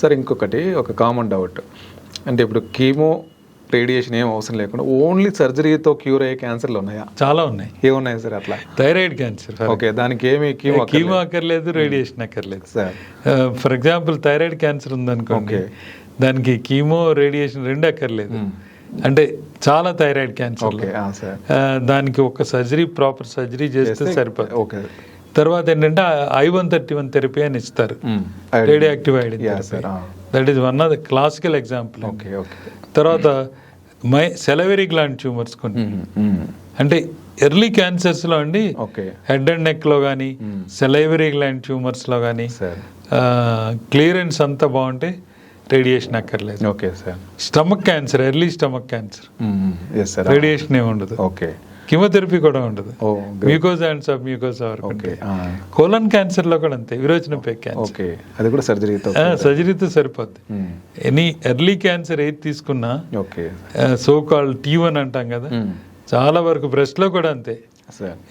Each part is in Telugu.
సార్ ఇంకొకటి ఒక కామన్ డౌట్ అంటే ఇప్పుడు కీమో రేడియేషన్ ఏం అవసరం లేకుండా ఓన్లీ సర్జరీతో క్యూర్ అయ్యే క్యాన్సర్లు ఉన్నాయా? చాలా ఉన్నాయి. ఏమున్నాయి సార్ అట్లా? థైరాయిడ్ క్యాన్సర్ ఓకే దానికి ఏమి కీమో కీమో అక్కర్లేదు. రేడియేషన్ అక్కర్లేదు. Sir for example thyroid cancer ఉందనుకోండి. దానికి కీమో రేడియేషన్ రెండు అక్కర్లేదు. అంటే చాలా థైరాయిడ్ క్యాన్సర్ సార్ దానికి ఒక సర్జరీ ప్రాపర్ సర్జరీ చేస్తే సరిపోతుంది ఓకే తర్వాత ఏంటంటే I one thirty one therapy అని ఇస్తారు. Radioactive iodine. That is one of the classical example okay okay తర్వాత మై సెలవరీ గ్లాండ్ ట్యూమర్స్ కొన్ని. అంటే ఎర్లీ క్యాన్సర్స్లో అండి ఓకే. హెడ్ అండ్ నెక్లో కానీ సెలైవరీ గ్లాండ్ ట్యూమర్స్లో కానీ సార్ క్లియరెన్స్ అంతా బాగుంటే రేడియేషన్ అక్కర్లేదు. Okay sir stomach cancer early stomach cancer. Radiation ఏమి ఉండదు. ఓకే కిమోథెరపీ కూడా ఉండదు mucosa and sub mucosa colon క్యాన్సర్లో కూడా అంతే విరోచన పే క్యాన్సర్ అది కూడా సర్జరీతో సర్జరీతో సరిపోద్ది. ఎనీ ఎర్లీ క్యాన్సర్ ఏది తీసుకున్నా okay so call T one అంటాం కదా చాలా వరకు breast లో కూడా అంతే.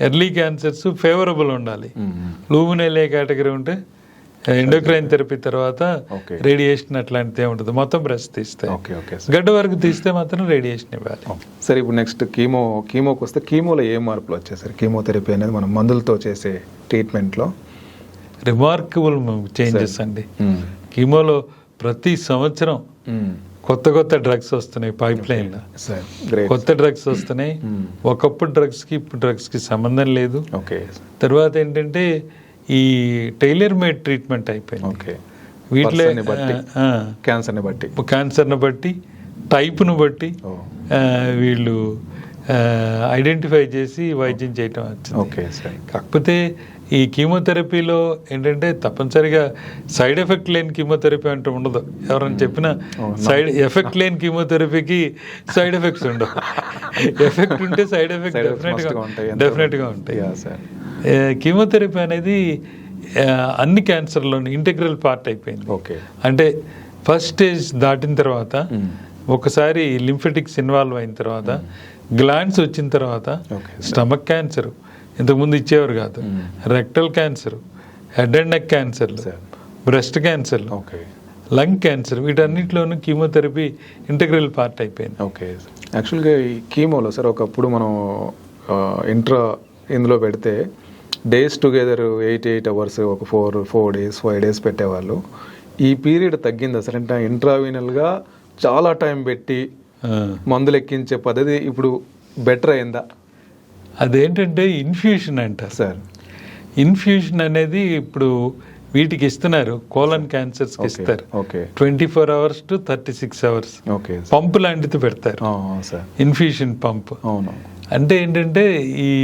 ఎర్లీ క్యాన్సర్స్ ఫేవరబుల్ ఉండాలి. లూమినెలే కేటగిరీ ఉంటే ఎండోక్రైన్ థెరపీ తర్వాత. రేడియేషన్ అట్లాంటిదే ఉంటుంది? మొత్తం బ్రెస్ట్ తీస్తే. ఓకే ఓకే సార్ గడ్డ వరకు తీస్తే మాత్రం రేడియేషన్ ఇవ్వాలి. సరే ఇప్పుడు నెక్స్ట్ కీమో కీమోకి వస్తే కీమోలో ఏ మార్పులు వచ్చాయి సార్ కీమోథెరపీ అనేది మనం మందులతో చేసే ట్రీట్మెంట్లో రిమార్కబుల్ చేంజెస్ అండి. కీమోలో ప్రతి సంవత్సరం కొత్త కొత్త డ్రగ్స్ వస్తున్నాయి పైప్ గ్రేట్ కొత్త డ్రగ్స్ వస్తున్నాయి. ఒకప్పుడు డ్రగ్స్కి ఇప్పుడు డ్రగ్స్కి సంబంధం లేదు. ఓకే తర్వాత ఏంటంటే ఈ టైలర్ మేడ్ ట్రీట్మెంట్ అయిపోయింది. ఓకే. వీటిలో. క్యాన్సర్ని బట్టి క్యాన్సర్ని బట్టి. టైప్ను బట్టి వీళ్ళు ఐడెంటిఫై చేసి వైద్యం చేయటం వచ్చింది. Okay sir. కాకపోతే ఈ కీమోథెరపీలో ఏంటంటే తప్పనిసరిగా సైడ్ ఎఫెక్ట్ లేని కీమోథెరపీ అంటూ ఉండదు. ఎవరైనా చెప్పినా సైడ్ ఎఫెక్ట్ లేని కీమోథెరపీకి సైడ్ ఎఫెక్ట్స్ ఉండవు. ఎఫెక్ట్ ఉంటే సైడ్ ఎఫెక్ట్ డెఫినెట్గా ఉంటాయి. డెఫినెట్గా ఉంటాయి. సార్ కీమోథెరపీ అనేది అన్ని క్యాన్సర్లోని ఇంటెగ్రల్ పార్ట్ అయిపోయింది. ఓకే. అంటే ఫస్ట్ స్టేజ్ దాటిన తర్వాత ఒకసారి లింఫెటిక్స్ ఇన్వాల్వ్ అయిన తర్వాత గ్లాండ్స్ వచ్చిన తర్వాత. Stomach cancer. ఇంతకుముందు ఇచ్చేవారు కాదు. Rectal cancer head and neck క్యాన్సర్లు Sir. బ్రెస్ట్ క్యాన్సర్లు ఓకే. లంగ్ క్యాన్సర్ వీటన్నిటిలోనూ కీమోథెరపీ ఇంటెగ్రల్ పార్ట్ అయిపోయింది. ఓకే. యాక్చువల్గా ఈ కీమోలో సార్ ఒకప్పుడు మనం ఇంట్రా ఇందులో పెడితే days together eight eight hours ఒక four four days five days పెట్టేవాళ్ళు. ఈ పీరియడ్ తగ్గింది అసలు. అంటే ఇంట్రావీనల్గా చాలా టైం పెట్టి. మందులు ఎక్కించే పద్ధతి ఇప్పుడు బెటర్ అయిందా? అదేంటంటే ఇన్ఫ్యూషన్ అంటారు సార్. ఇన్ఫ్యూషన్ అనేది ఇప్పుడు వీటికి ఇస్తున్నారు. కోలన్ క్యాన్సర్స్కి ఓకే ఇస్తారు. Twenty four hours to thirty six hours okay pump లాంటిది పెడతారు. సార్. ఇన్ఫ్యూషన్ పంప్ అవును. అంటే ఏంటంటే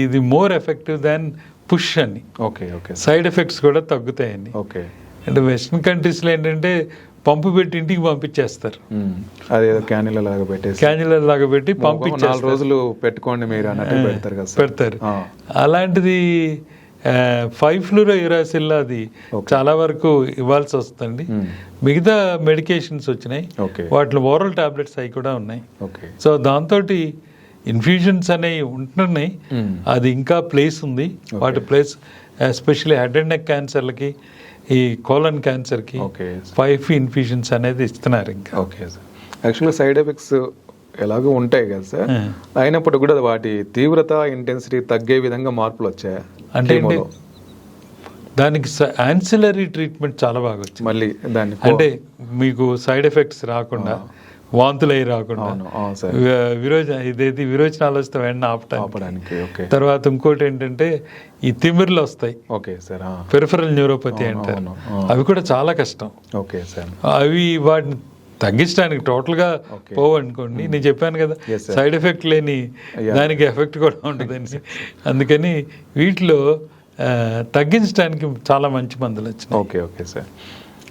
ఇది మోర్ ఎఫెక్టివ్ దాన్ పుష్ అని. Okay okay. సైడ్ ఎఫెక్ట్స్ కూడా తగ్గుతాయని. ఓకే. అంటే వెస్ట్రన్ కంట్రీస్లో ఏంటంటే పంపు పెట్టి ఇంటికి పంపించేస్తారు. అదేదో క్యానిల్ లాగా పెట్టేసి. క్యాన్యులర్ లాగా పెట్టి ఒక నాలుగు రోజులు పెట్టుకోండి మీరు అన్నట్టు పెడతారు కదా పెడతారు. అలాంటిది ఫైవ్ ఫ్లూరో యురాసిల్ అది చాలా వరకు ఇవ్వాల్సి వస్తుంది. మిగతా మెడికేషన్స్ వచ్చినాయి. వాటిలో ఓరల్ టాబ్లెట్స్ అవి కూడా ఉన్నాయి. ఓకే. సో దాంతో ఇన్ఫ్యూజన్స్ అనేవి ఉంటున్నాయి. మ్మ్. అది ఇంకా ప్లేస్ ఉంది. వాటి place especially head and neck క్యాన్సర్లకి ఈ కోలన్ క్యాన్సర్కి ఫైవ్ ఇన్ఫ్యూషన్స్ అనేది ఇస్తున్నారు ఇంకా. ఓకే సార్ యాక్చువల్గా సైడ్ ఎఫెక్ట్స్ ఎలాగో ఉంటాయి కదా సార్ Hmm. అయినప్పటికీ కూడా వాటి తీవ్రత ఇంటెన్సిటీ తగ్గే విధంగా మార్పులు వచ్చాయా? అంటే? దానికి యాన్సిలరీ ట్రీట్మెంట్ చాలా బాగా వచ్చింది. మళ్ళీ దాన్ని అంటే మీకు సైడ్ ఎఫెక్ట్స్ రాకుండా వాంతులు అయి రాకుండా. అవును అవును సార్. వి- విరోచ ఇదేది విరోచనాలు వస్తే వెంటనే ఆపడానికి ఓకే. తర్వాత ఇంకోటి ఏంటంటే ఈ తిమిర్లు వస్తాయి ఓకే సార్. పెరిఫరల్ న్యూరోపతి అంటారు. అవి కూడా చాలా కష్టం. Okay sir. అవి వాటిని తగ్గించడానికి టోటల్గా Okay. పోవు అనుకోండి నేను చెప్పాను కదా. సైడ్ ఎఫెక్ట్ లేని. దానికి ఎఫెక్ట్ కూడా ఉంటుందని అందుకని వీటిలో తగ్గించడానికి చాలా మంచి మందులు వచ్చినాయి ఓకే ఓకే సార్.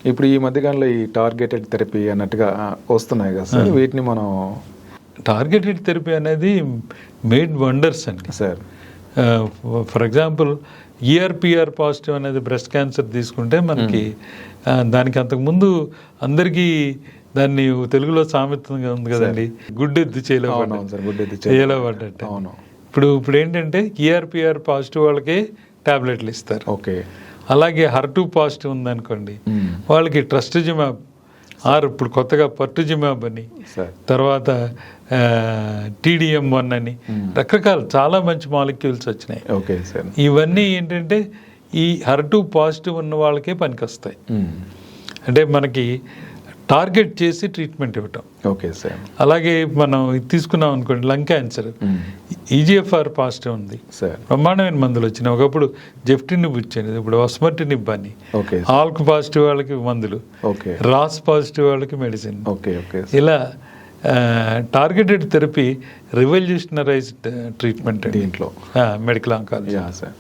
ఇప్పుడు ఈ మధ్యకాలంలో ఈ టార్గెటెడ్ థెరపీ అన్నట్టుగా వస్తున్నాయి కదా సార్. వీటిని మనం టార్గెటెడ్ థెరపీ అనేది మేడ్ వండర్స్ అండి. Sir. For example ER PR positive అనేది బ్రెస్ట్ క్యాన్సర్ తీసుకుంటే మనకి దానికి అంతకుముందు అందరికీ దాన్ని తెలుగులో సామెతంగా ఉంది కదండి. గుడ్డెద్దు చేయలో అవునవును సార్ గుడ్ ఎత్తి చేయలో పడ్డట్టు. అవును. ఇప్పుడు ఇప్పుడు ఏంటంటే ఈఆర్పిఆర్ పాజిటివ్ వాళ్ళకి టాబ్లెట్లు ఇస్తారు. ఓకే. అలాగే హర్ టూ పాజిటివ్ ఉందనుకోండి. వాళ్ళకి ట్రస్టిజిమాబ్ ఆర్ ఇప్పుడు కొత్తగా పర్టుజిమాబ్ అని తర్వాత టీడీఎం వన్ అని రకరకాల చాలా మంచి మాలిక్యూల్స్ వచ్చినాయి. Okay sir. ఇవన్నీ ఏంటంటే ఈ హర్ టూ పాజిటివ్ ఉన్న వాళ్ళకే పనికొస్తాయి. అంటే మనకి టార్గెట్ చేసి ట్రీట్మెంట్ ఇవ్వటం. Okay sir. అలాగే మనం తీసుకున్నాం అనుకోండి లంగ్ క్యాన్సర్. ఈజిఎఫ్ఆర్ పాజిటివ్ ఉంది. సార్. బ్రహ్మాండమైన మందులు వచ్చినాయి. ఒకప్పుడు జెఫ్టినిబ్ ఇచ్చేది ఇప్పుడు ఒస్మటినిబ్ అని ఓకే ఆల్క్ పాజిటివ్ వాళ్ళకి మందులు ఓకే. రాస్ పాజిటివ్ వాళ్ళకి మెడిసిన్. ఓకే ఓకే ఇలా టార్గెటెడ్ థెరపీ రివల్యూషనరైజ్డ్ ట్రీట్మెంట్ దీంట్లో. Medical oncology. సార్.